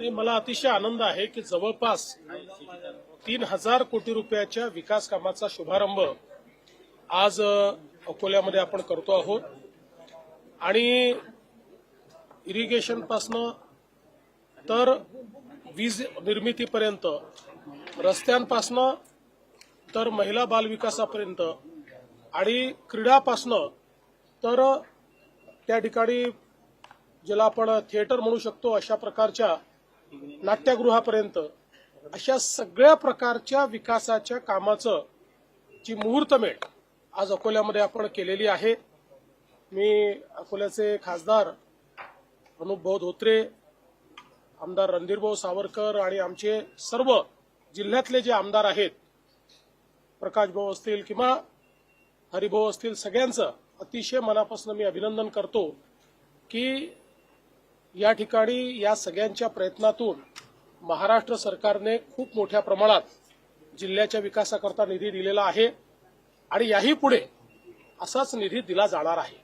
तरी मला अतिशय आनंद आहे की जवळपास तीन हजार कोटी रुपयाच्या विकास कामाचा शुभारंभ आज अकोल्यामध्ये आपण करतो आहोत. आणि इरिगेशन पासनं तर वीज निर्मितीपर्यंत रस्त्यांपासनं तर महिला बाल विकासापर्यंत आणि क्रीडापासनं तर त्या ठिकाणी ज्याला आपण थिएटर म्हणू शकतो अशा प्रकारच्या नाट्यगृहापर्यंत अशा सगळ्या प्रकारच्या विकासाच्या कामाचं जी मुहूर्तमेळ आज अकोल्यामध्ये आपण केलेली आहे. मी अकोल्याचे खासदार अनुपभाऊ धोत्रे आमदार रणधीरभाऊ सावरकर आणि आमचे सर्व जिल्ह्यातले जे आमदार आहेत प्रकाश भाऊ असतील किंवा हरिभाऊ असतील सगळ्यांचं अतिशय मनापासून मी अभिनंदन करतो की या ठिकाणी या सगळ्यांच्या प्रयत्नातून महाराष्ट्र सरकारने खूप मोठ्या प्रमाणात जिल्ह्याच्या विकासाकरता निधी दिलेला आहे आणि याही पुढे असाच निधी दिला जाणार आहे.